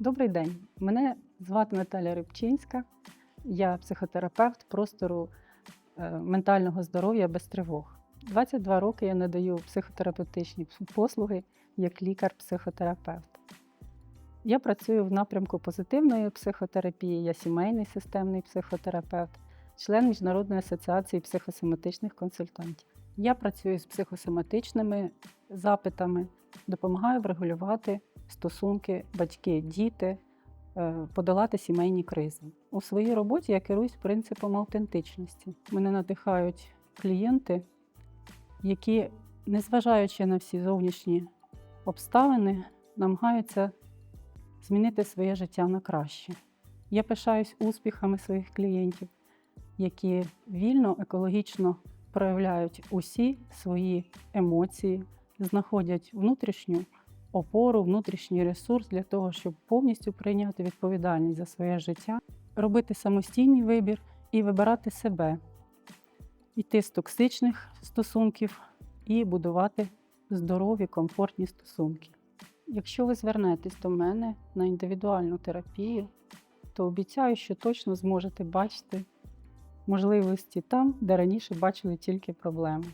Добрий день. Мене звати Наталя Рибчинська. Я психотерапевт простору е, ментального здоров'я без тривог. 22 роки я надаю психотерапевтичні послуги як лікар-психотерапевт. Я працюю в напрямку позитивної психотерапії, я сімейний системний психотерапевт, член Міжнародної асоціації психосоматичних консультантів. Я працюю з психосоматичними запитами, допомагаю врегулювати стосунки батьки-діти, е, подолати сімейні кризи. У своїй роботі я керуюсь принципом автентичності. Мене надихають клієнти, які, незважаючи на всі зовнішні обставини, намагаються змінити своє життя на краще. Я пишаюсь успіхами своїх клієнтів, які вільно, екологічно проявляють усі свої емоції, знаходять внутрішню опору, внутрішній ресурс для того, щоб повністю прийняти відповідальність за своє життя, робити самостійний вибір і вибирати себе, йти з токсичних стосунків і будувати здорові, комфортні стосунки. Якщо ви звернетесь до мене на індивідуальну терапію, то обіцяю, що точно зможете бачити можливості там, де раніше бачили тільки проблеми.